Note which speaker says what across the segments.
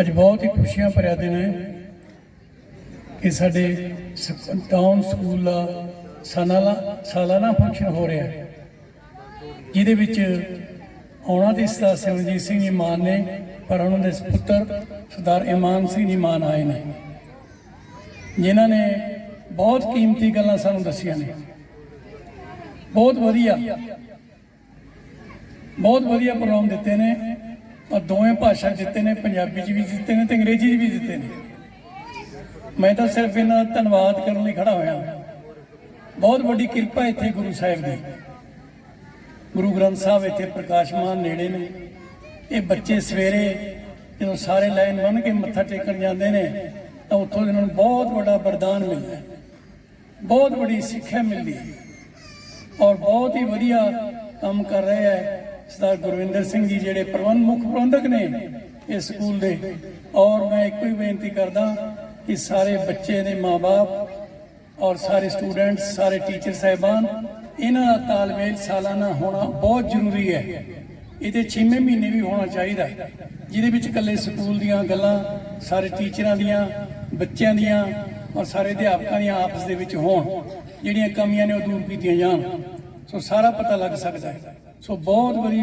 Speaker 1: ਅੱਜ ਬਹੁਤ ਹੀ ਖੁਸ਼ੀਆਂ ਭਰਿਆ ਦਿਨ ਹੈ ਕਿ ਸਾਡੇ ਸ- ਟਾਊਨ ਸਕੂਲ ਦਾ ਸਾਲਾਨਾ ਸਾਲਾਨਾ ਫੰਕਸ਼ਨ ਹੋ ਰਿਹਾ ਹੈ। ਜਿਹਦੇ ਵਿੱਚ ਆਉਣਾ ਦੀ ਸਰਦਾਰ ਸਿਮਰਜੀਤ ਸਿੰਘ ਜੀ ਮਾਨ ਨੇ, ਪਰ ਉਹਨਾਂ ਦੇ ਪੁੱਤਰ ਸਰਦਾਰ ਇਮਾਨ ਸਿੰਘ ਜੀ ਮਾਨ ਆਏ ਨੇ। ਜਿਨ੍ਹਾਂ ਨੇ ਬਹੁਤ ਕੀਮਤੀ ਗੱਲਾਂ ਸਾਨੂੰ ਦੱਸੀਆਂ ਨੇ। ਬਹੁਤ ਵਧੀਆ ਬਹੁਤ ਵਧੀਆ ਪ੍ਰੋਗਰਾਮ ਦਿੱਤੇ ਨੇ। ਔਰ ਦੋਵੇਂ ਭਾਸ਼ਾ ਜਿੱਤੇ ਨੇ, ਪੰਜਾਬੀ 'ਚ ਵੀ ਜਿੱਤੇ ਨੇ ਤੇ ਅੰਗਰੇਜ਼ੀ 'ਚ ਵੀ ਜਿੱਤੇ ਨੇ। ਮੈਂ ਤਾਂ ਸਿਰਫ ਇਹਨਾਂ ਦਾ ਧੰਨਵਾਦ ਕਰਨ ਲਈ ਖੜਾ ਹੋਇਆ। ਬਹੁਤ ਵੱਡੀ ਕਿਰਪਾ ਇੱਥੇ ਗੁਰੂ ਸਾਹਿਬ ਦੀ। ਗੁਰੂ ਗ੍ਰੰਥ ਸਾਹਿਬ ਇੱਥੇ ਪ੍ਰਕਾਸ਼ਮਾਨ ਨੇੜੇ ਨੇ। ਇਹ ਬੱਚੇ ਸਵੇਰੇ ਜਦੋਂ ਸਾਰੇ ਲਾਈਨ ਬਣ ਕੇ ਮੱਥਾ ਟੇਕਣ ਜਾਂਦੇ ਨੇ, ਤਾਂ ਉੱਥੋਂ ਇਹਨਾਂ ਨੂੰ ਬਹੁਤ ਵੱਡਾ ਵਰਦਾਨ ਮਿਲਦਾ ਬਹੁਤ ਵੱਡੀ ਸਿੱਖਿਆ ਮਿਲਦੀ ਹੈ। ਔਰ ਬਹੁਤ ਹੀ ਵਧੀਆ ਕੰਮ ਕਰ ਰਹੇ ਹੈ। ਸਰਦਾਰ ਗੁਰਵਿੰਦਰ ਸਿੰਘ ਜੀ ਜਿਹੜੇ ਪ੍ਰਬੰਧ ਮੁੱਖ ਪ੍ਰਬੰਧਕ ਨੇ ਇਸ ਸਕੂਲ ਦੇ। ਔਰ ਮੈਂ ਇੱਕੋ ਹੀ ਬੇਨਤੀ ਕਰਦਾ ਕਿ ਸਾਰੇ ਬੱਚੇ ਦੇ ਮਾਪੇ ਔਰ ਸਾਰੇ ਸਟੂਡੈਂਟਸ ਸਾਰੇ ਟੀਚਰ ਸਾਹਿਬਾਨ ਇਹਨਾਂ ਦਾ ਤਾਲਮੇਲ ਸਾਲਾਨਾ ਹੋਣਾ ਬਹੁਤ ਜ਼ਰੂਰੀ ਹੈ। ਇਹਦੇ 6ਵੇਂ ਮਹੀਨੇ ਵੀ ਹੋਣਾ ਚਾਹੀਦਾ ਹੈ, ਜਿਹਦੇ ਵਿੱਚ ਇਕੱਲੇ ਸਕੂਲ ਦੀਆਂ ਗੱਲਾਂ ਸਾਰੇ ਟੀਚਰਾਂ ਦੀਆਂ ਬੱਚਿਆਂ ਦੀਆਂ ਔਰ ਸਾਰੇ ਅਧਿਆਪਕਾਂ ਦੀਆਂ ਆਪਸ ਦੇ ਵਿੱਚ ਹੋਣ ਜਿਹੜੀਆਂ ਕਮੀਆਂ ਨੇ ਉਹ ਦੂਰ ਕੀਤੀਆਂ ਜਾਣ। ਸੋ ਸਾਰਾ ਪਤਾ ਲੱਗ ਸਕਦਾ ਹੈ। ਸੋ ਬਹੁਤ ਬੜੀ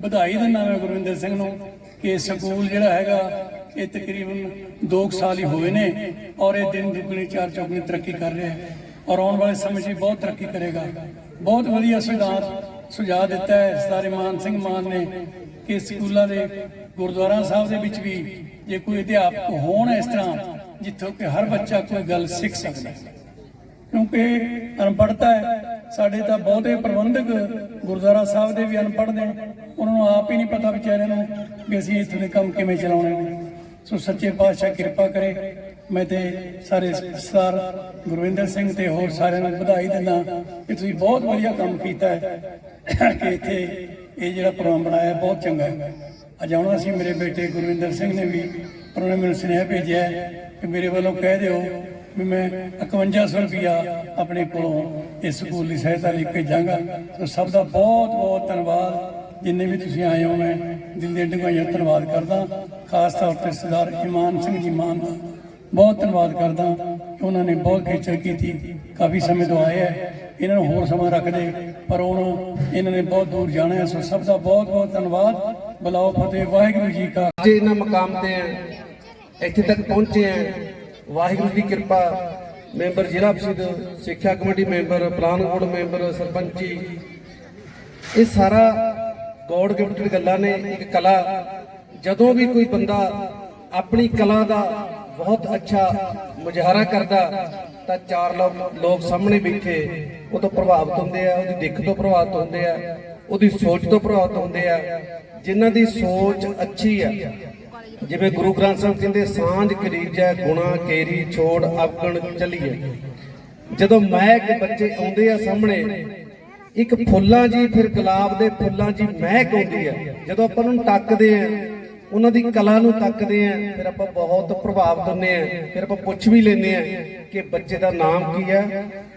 Speaker 1: ਵਧਾਈ ਦਿੰਦਾ ਮੈਂ ਗੁਰਵਿੰਦਰ ਸਿੰਘ ਨੂੰ ਕਿ ਸਕੂਲ ਜਿਹੜਾ ਹੈਗਾ, ਇਹ ਤਕਰੀਬਨ 2 ਸਾਲ ਹੀ ਹੋਏ ਨੇ ਔਰ ਇਹ ਦਿਨ ਦੁਗਣੀ, ਚਾਰ ਚੌਗਣੀ ਤਰੱਕੀ ਕਰ ਰਿਹਾ ਹੈ ਔਰ ਆਉਣ ਵਾਲੇ ਸਮੇਂ 'ਚ ਵੀ ਬਹੁਤ ਤਰੱਕੀ ਕਰੇਗਾ। ਬਹੁਤ ਵਧੀਆ ਸੁਝਾਅ ਸੁਝਾਅ ਦਿੱਤਾ ਹੈ ਸਰਦਾਰ ਮਾਨ ਸਿੰਘ ਮਾਨ ਨੇ ਕਿ ਸਕੂਲਾਂ ਦੇ ਗੁਰਦੁਆਰਾ ਸਾਹਿਬ ਦੇ ਵਿੱਚ ਵੀ ਜੇ ਕੋਈ ਅਧਿਆਪਕ ਹੋਣ ਇਸ ਤਰ੍ਹਾਂ, ਜਿੱਥੋਂ ਕਿ ਹਰ ਬੱਚਾ ਕੋਈ ਗੱਲ ਸਿੱਖ ਸਕਦਾ ਹੈ। ਕਿਉਂਕਿ ਅਨਪੜ੍ਹਤਾ ਹੈ। ਸਾਡੇ ਤਾਂ ਬਹੁਤੇ ਪ੍ਰਬੰਧਕ ਗੁਰਦੁਆਰਾ ਸਾਹਿਬ ਦੇ ਵੀ ਅਨਪੜ੍ਹ ਨੇ। ਉਹਨਾਂ ਨੂੰ ਆਪ ਹੀ ਨਹੀਂ ਪਤਾ ਵਿਚਾਰਿਆਂ ਨੂੰ ਵੀ ਅਸੀਂ ਇੱਥੇ ਦੇ ਕੰਮ ਕਿਵੇਂ ਚਲਾਉਣੇ ਨੇ। ਸੋ ਸੱਚੇ ਪਾਤਸ਼ਾਹ ਕਿਰਪਾ ਕਰੇ। ਮੈਂ ਤੇ ਸਾਰੇ ਸਰਦਾਰ ਗੁਰਵਿੰਦਰ ਸਿੰਘ ਤੇ ਹੋਰ ਸਾਰਿਆਂ ਨੂੰ ਵਧਾਈ ਦਿੰਦਾ ਕਿ ਤੁਸੀਂ ਬਹੁਤ ਵਧੀਆ ਕੰਮ ਕੀਤਾ ਹੈ ਕਿ ਇੱਥੇ ਇਹ ਜਿਹੜਾ ਪ੍ਰੋਗਰਾਮ ਬਣਾਇਆ ਬਹੁਤ ਚੰਗਾ ਹੈ। ਅੱਜ ਆਉਣਾ ਸੀ ਮੇਰੇ ਬੇਟੇ ਗੁਰਵਿੰਦਰ ਸਿੰਘ ਨੇ ਵੀ, ਪਰ ਉਹਨੇ ਮੈਨੂੰ ਸੁਨੇਹਾ ਭੇਜਿਆ ਕਿ ਮੇਰੇ ਵੱਲੋਂ ਕਹਿ ਦਿਓ ਵੀ ਮੈਂ 5100 ਰੁਪਇਆ ਆਪਣੇ ਕੋਲੋਂ ਇਸ ਸਕੂਲ ਦੀ ਸਹਾਇਤਾ ਲਈ ਭੇਜਾਂਗਾ ਸੋ ਸਭ ਦਾ ਬਹੁਤ ਬਹੁਤ ਧੰਨਵਾਦ। ਜਿੰਨੇ ਵੀ ਤੁਸੀਂ ਆਏ ਹੋ, ਮੈਂ ਦਿਲ ਦੇ ਡੂੰਘਾਈਆਂ ਧੰਨਵਾਦ ਕਰਦਾ। ਖਾਸ ਤੌਰ ਤੇ ਸਰਦਾਰ ਇਮਾਨ ਸਿੰਘ ਜੀ ਮਾਨ ਦਾ ਬਹੁਤ ਧੰਨਵਾਦ ਕਰਦਾ ਕਿ ਉਹਨਾਂ ਨੇ ਬਹੁਤ ਖੇਚਲ ਕੀਤੀ। ਕਾਫੀ ਸਮੇਂ ਤੋਂ ਆਏ ਹੈ ਇਹਨਾਂ ਨੂੰ ਹੋਰ ਸਮਾਂ ਰੱਖਦੇ, ਪਰ ਹੁਣ ਇਹਨਾਂ ਨੇ ਬਹੁਤ ਦੂਰ ਜਾਣਾ ਹੈ। ਸੋ ਸਭ ਦਾ ਬਹੁਤ ਬਹੁਤ ਧੰਨਵਾਦ। ਬਲਾਓ ਫਤਿਹ, ਵਾਹਿਗੁਰੂ ਜੀ ਕਾ
Speaker 2: ਜੇ ਇਹਨਾਂ ਮਕਾਮ ਤੇ ਆ ਇੱਥੇ ਤੱਕ ਪਹੁੰਚੇ ਆ ਵਾਹਿਗੁਰੂ ਦੀ ਕਿਰਪਾ। ਮੈਂਬਰ ਜ਼ਿਲ੍ਹਾ ਪ੍ਰੀਸ਼ਦ, ਸਿੱਖਿਆ committee member plan board member, ਸਰਪੰਚੀ। ਇਹ ਸਾਰਾ ਗੋਡ ਗਿਫਟਡ ਗੱਲਾਂ ਨੇ, ਇੱਕ ਕਲਾ। ਜਦੋਂ ਵੀ ਕੋਈ ਬੰਦਾ ਆਪਣੀ ਕਲਾ ਦਾ ਬਹੁਤ ਅੱਛਾ ਮੁਜ਼ਾਹਰਾ ਕਰਦਾ, ਤਾਂ ਚਾਰ ਲੋਕ ਲੋਕ ਸਾਹਮਣੇ ਬੈਠੇ, ਉਹ ਤੋਂ ਪ੍ਰਭਾਵਿਤ ਹੁੰਦੇ ਆ, ਉਹਦੀ ਦਿੱਖ ਤੋਂ ਪ੍ਰਭਾਵਿਤ ਹੁੰਦੇ ਆ, ਉਹਦੀ ਸੋਚ ਤੋਂ ਪ੍ਰਭਾਵਿਤ ਹੁੰਦੇ ਆ। ਜਿਨ੍ਹਾਂ ਦੀ ਸੋਚ ਅੱਛੀ ਆ ਜਿਵੇਂ ਗੁਰੂ ਗ੍ਰੰਥ ਸਾਹਿਬ ਕਹਿੰਦੇ, ਸਾਂਝ ਕਰੀਜੈ ਗੁਣਾ ਕੇਰੀ, ਛੋੜ ਆਪਕਣ ਚੱਲੀਏ। ਜਦੋਂ ਮਹਿਕ ਬੱਚੇ ਆਉਂਦੇ ਆ ਸਾਹਮਣੇ, ਇੱਕ ਫੁੱਲਾਂ ਜੀ ਫਿਰ ਗੁਲਾਬ ਦੇ ਫੁੱਲਾਂ ਜੀ ਮਹਿਕ ਆਉਂਦੀ ਆ। ਜਦੋਂ ਆਪਾਂ ਨੂੰ ਤੱਕਦੇ ਆ, ਉਹਨਾਂ ਦੀ ਕਲਾ ਨੂੰ ਤੱਕਦੇ ਆ, ਫਿਰ ਆਪਾਂ ਬਹੁਤ ਪ੍ਰਭਾਵ ਹੁੰਦੇ ਆ। ਫਿਰ ਆਪਾਂ ਪੁੱਛ ਵੀ ਲੈਂਦੇ ਆ ਕਿ ਬੱਚੇ ਦਾ ਨਾਮ ਕੀ ਆ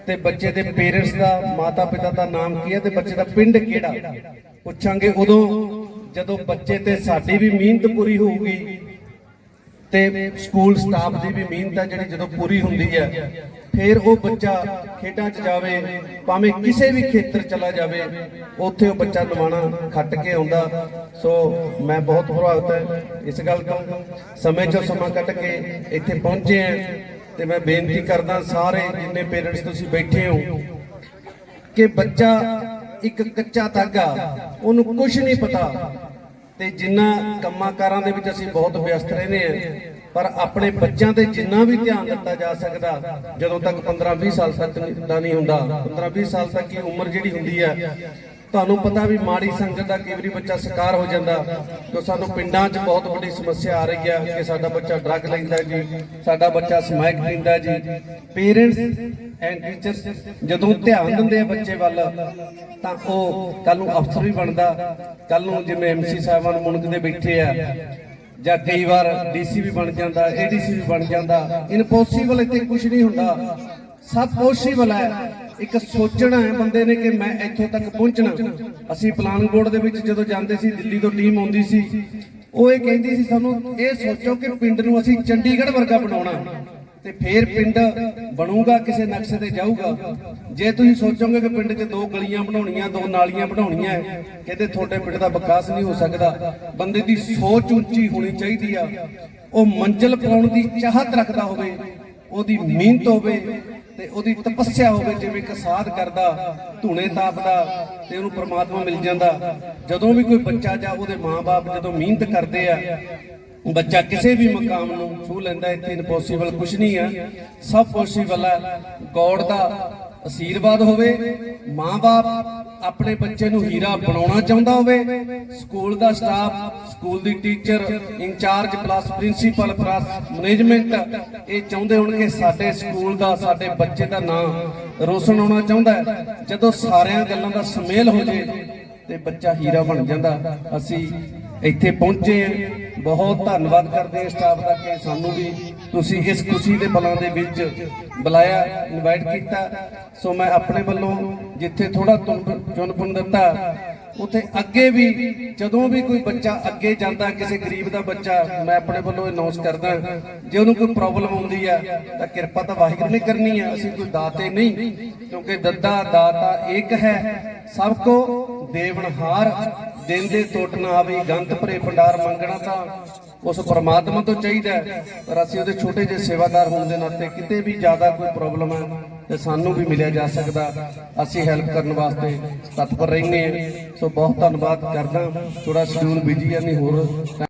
Speaker 2: ਤੇ ਬੱਚੇ ਦੇ ਪੇਰੈਂਟਸ ਦਾ ਮਾਤਾ ਪਿਤਾ ਦਾ ਨਾਮ ਕੀ ਆ ਤੇ ਬੱਚੇ ਦਾ ਪਿੰਡ ਕਿਹੜਾ? ਪੁੱਛਾਂਗੇ ਉਦੋਂ ਜਦੋਂ ਬੱਚੇ ਤੇ ਸਾਡੀ ਵੀ ਮਿਹਨਤ ਪੂਰੀ ਹੋਊਗੀ ਤੇ ਸਕੂਲ ਸਟਾਫ ਦੀ ਵੀ ਮਿਹਨਤ ਹੈ ਜਿਹੜੀ ਜਦੋਂ ਪੂਰੀ ਹੁੰਦੀ ਹੈ ਫਿਰ ਉਹ ਬੱਚਾ ਖੇਡਾਂ 'ਚ ਜਾਵੇ, ਭਾਵੇਂ ਕਿਸੇ ਵੀ ਖੇਤਰ ਚਲਾ ਜਾਵੇ, ਉੱਥੇ ਉਹ ਬੱਚਾ ਨਿਮਾਣਾ ਖੱਟ ਕੇ ਆਉਂਦਾ। ਸੋ ਮੈਂ ਬਹੁਤ ਪ੍ਰਭਾਵਿਤ ਹਾਂ। ਇਸ ਗੱਲ ਤੋਂ ਸਮੇਂ 'ਚੋਂ ਸਮਾਂ ਕੱਢ ਕੇ ਇੱਥੇ ਪਹੁੰਚੇ ਹਾਂ ਤੇ ਮੈਂ ਬੇਨਤੀ ਕਰਦਾ ਸਾਰੇ ਜਿੰਨੇ ਪੇਰੈਂਟਸ ਤੁਸੀਂ ਬੈਠੇ ਹੋ ਕਿ ਬੱਚਾ ਇੱਕ ਕੱਚਾ ਧਾਗਾ, ਉਹਨੂੰ ਕੁਝ ਨਹੀਂ ਪਤਾ। ਤੇ ਜਿੰਨਾ ਕੰਮਾਂ ਕਾਰਾਂ ਦੇ ਵਿੱਚ ਅਸੀਂ ਬਹੁਤ ਵਿਅਸਤ ਰਹਿੰਦੇ ਆ ਪਰ ਆਪਣੇ ਬੱਚਿਆਂ ਤੇ ਜਿੰਨਾ ਵੀ ਧਿਆਨ ਦਿੱਤਾ ਜਾ ਸਕਦਾ, ਜਦੋਂ ਤੱਕ 15 20 ਸਾਲ ਤੱਕ ਦਾ ਨਹੀਂ ਹੁੰਦਾ 15 20 ਸਾਲ ਤੱਕ ਦੀ ਉਮਰ ਜਿਹੜੀ ਹੁੰਦੀ ਹੈ ਤੁਹਾਨੂੰ ਪਤਾ ਵੀ ਮਾੜੀ ਸੰਗਤ ਦਾ ਕਈ ਵਾਰੀ ਬੱਚਾ ਸ਼ਿਕਾਰ ਹੋ ਜਾਂਦਾ। ਜੋ ਸਾਨੂੰ ਪਿੰਡਾਂ 'ਚ ਬਹੁਤ ਵੱਡੀ ਸਮੱਸਿਆ ਆ ਰਹੀ ਆ ਕਿ ਸਾਡਾ ਬੱਚਾ ਡਰੱਗ ਲੈਂਦਾ ਜੀ, ਸਾਡਾ ਬੱਚਾ ਸਮੈਕ ਪੀਂਦਾ ਜੀ। ਪੇਰੈਂਟਸ ਐਂਡ ਟੀਚਰਸ ਜਦੋਂ ਧਿਆਨ ਦਿੰਦੇ ਆ ਬੱਚੇ ਵੱਲ, ਤਾਂ ਉਹ ਕੱਲ ਨੂੰ ਅਫਸਰ ਵੀ ਬਣਦਾ। ਕੱਲ ਨੂੰ ਜਿਵੇਂ ਐਮਸੀ ਸਾਹਿਬਾਨ ਮੁਣਕਦੇ ਬੈਠੇ ਆ, ਜਾਂ ਕਈ ਵਾਰ ਡੀਸੀ ਵੀ ਬਣ ਜਾਂਦਾ ਏਡੀਸੀ ਵੀ ਬਣ ਜਾਂਦਾ। ਇਨਪੋਸੀਬਲ ਇੱਥੇ ਕੁਝ ਨਹੀਂ ਹੁੰਦਾ। ਸਭ ਪੋਸੀਬਲ ਹੈ ਇੱਕ ਸੋਚਣਾ ਹੈ ਬੰਦੇ ਨੇ ਕਿ ਮੈਂ ਇੱਥੋਂ ਤੱਕ ਪਹੁੰਚਣਾ। ਅਸੀਂ ਪਲਾਨ ਬੋਰਡ ਦੇ ਵਿੱਚ ਜਦੋਂ ਜਾਂਦੇ ਸੀ, ਦਿੱਲੀ ਤੋਂ ਟੀਮ ਆਉਂਦੀ ਸੀ, ਉਹ ਇਹ ਕਹਿੰਦੀ ਸੀ ਸਾਨੂੰ, ਇਹ ਸੋਚੋ ਕਿ ਪਿੰਡ ਨੂੰ ਅਸੀਂ ਚੰਡੀਗੜ੍ਹ ਵਰਗਾ ਬਣਾਉਣਾ ਤੇ ਫੇਰ ਪਿੰਡ ਬਣੂਗਾ, ਕਿਸੇ ਨਕਸ਼ੇ ਤੇ ਜਾਊਗਾ। ਜੇ ਤੁਸੀਂ ਸੋਚੋਗੇ ਕਿ ਪਿੰਡ 'ਚ ਦੋ ਗਲੀਆਂ ਬਣਾਉਣੀਆਂ, ਦੋ ਨਾਲੀਆਂ ਬਣਾਉਣੀਆਂ ਕਹਿੰਦੇ ਤੁਹਾਡੇ ਪਿੰਡ ਦਾ ਵਿਕਾਸ ਨਹੀਂ ਹੋ ਸਕਦਾ। ਬੰਦੇ ਦੀ ਸੋਚ ਉੱਚੀ ਹੋਣੀ ਚਾਹੀਦੀ ਆ। ਉਹ ਮੰਜ਼ਲ ਪਾਉਣ ਦੀ ਚਾਹਤ ਰੱਖਦਾ ਹੋਵੇ, ਉਹਦੀ ਮਿਹਨਤ ਹੋਵੇ ਤੇ ਉਹਦੀ ਤਪੱਸਿਆ ਹੋਵੇ, ਜਿਵੇਂ ਇੱਕ ਸਾਧ ਕਰਦਾ, ਧੂਣੇ ਤਾਪਦਾ ਤੇ ਉਹਨੂੰ ਪ੍ਰਮਾਤਮਾ ਮਿਲ ਜਾਂਦਾ। ਜਦੋਂ ਵੀ ਕੋਈ ਬੱਚਾ ਜਾਂ ਉਹਦੇ ਮਾਪੇ ਜਦੋਂ ਮਿਹਨਤ ਕਰਦੇ ਆ, ਬੱਚਾ ਕਿਸੇ ਵੀ ਮਕਾਮ ਨੂੰ ਛੂ ਲੈਂਦਾ, ਇੱਥੇ ਇੰਪੋਸੀਬਲ ਕੁਝ ਨਹੀਂ ਆ। ਸਭ ਪੋਸੀਬਲ ਹੈ ਗੋਡ ਦਾ ਅਸ਼ੀਰਵਾਦ ਹੋਵੇ, ਮਾਂ-ਬਾਪ ਆਪਣੇ ਬੱਚੇ ਨੂੰ ਹੀਰਾ ਬਣਾਉਣਾ ਚਾਹੁੰਦਾ ਹੋਵੇ, ਸਕੂਲ ਦਾ staff, school the teacher, in charge plus principal plus management, ਇਹ ਚਾਹੁੰਦੇ ਹੋਣ ਕਿ ਸਾਡੇ ਸਕੂਲ ਦਾ, ਸਾਡੇ ਬੱਚੇ ਦਾ ਨਾਮ ਰੋਸ਼ਨ ਹੋਣਾ ਚਾਹੁੰਦਾ ਜਦੋਂ ਸਾਰਿਆਂ ਗੱਲਾਂ ਦਾ ਸੁਮੇਲ ਹੋ ਜੇ ਤੇ ਬੱਚਾ ਹੀਰਾ ਬਣ ਜਾਂਦਾ, ਅਸੀਂ ਇੱਥੇ ਪਹੁੰਚੇ ਹਾਂ। ਬਹੁਤ ਧੰਨਵਾਦ ਕਰਦੇ ਹਾਂ ਸਟਾਫ ਦਾ ਕਿ ਸਾਨੂੰ ਵੀ ਤੁਸੀਂ ਇਸ ਖੁਸ਼ੀ ਦੇ ਪਲਾਂ ਦੇ ਵਿੱਚ ਬੁਲਾਇਆ ਇਨਵਾਈਟ ਕੀਤਾ। ਸੋ ਮੈਂ ਆਪਣੇ ਵੱਲੋਂ ਜਿੱਥੇ ਥੋੜਾ ਚੁਣਪੁਣ ਦਿੱਤਾ, ਉਥੇ ਅੱਗੇ ਵੀ ਜਦੋਂ ਵੀ ਕੋਈ ਬੱਚਾ ਅੱਗੇ ਜਾਂਦਾ, ਕਿਸੇ ਗਰੀਬ ਦਾ ਬੱਚਾ, ਮੈਂ ਆਪਣੇ ਵੱਲੋਂ ਅਨਾਉਂਸ ਕਰਦਾ, ਜੇ ਉਹਨੂੰ ਕੋਈ ਪ੍ਰੋਬਲਮ ਆਉਂਦੀ ਆ, ਤਾਂ ਕਿਰਪਾ ਤਾਂ ਵਾਹਿਗੁਰੂ ਨੇ ਕਰਨੀ ਆ। ਅਸੀਂ ਕੋਈ ਦਾਤੇ ਨਹੀਂ, ਕਿਉਂਕਿ ਦੱਦਾ ਦਾਤਾ ਇੱਕ ਹੈ। ਸਭ ਕੋ ਦੇਵਨਹਾਰ ਦਿੰਦੇ ਟੁੱਟ ਨਾ ਆਵੇ ਗੰਤ ਭਰੇ ਭੰਡਾਰ ਮੰਗਣਾ ਤਾਂ ਉਸ ਪਰਮਾਤਮਾ ਤੋਂ ਚਾਹੀਦਾ ਪਰ ਅਸੀਂ ਉਹਦੇ ਛੋਟੇ ਜਿਹੇ ਸੇਵਾਦਾਰ ਹੋਣ ਦੇ ਨਾਤੇ ਕਿਤੇ ਵੀ ਜ਼ਿਆਦਾ ਕੋਈ ਪ੍ਰੋਬਲਮ ਹੈ ਤੇ ਸਾਨੂੰ ਵੀ ਮਿਲਿਆ ਜਾ ਸਕਦਾ। ਅਸੀਂ ਹੈਲਪ ਕਰਨ ਵਾਸਤੇ ਤਤਪਰ ਰਹਿੰਦੇ ਹਾਂ। ਸੋ ਬਹੁਤ ਧੰਨਵਾਦ ਕਰਦਾ। ਥੋੜਾ ਸ਼ਡਿਊਲ ਬਿਜ਼ੀ ਹੈ ਨਹੀਂ ਹੋਰ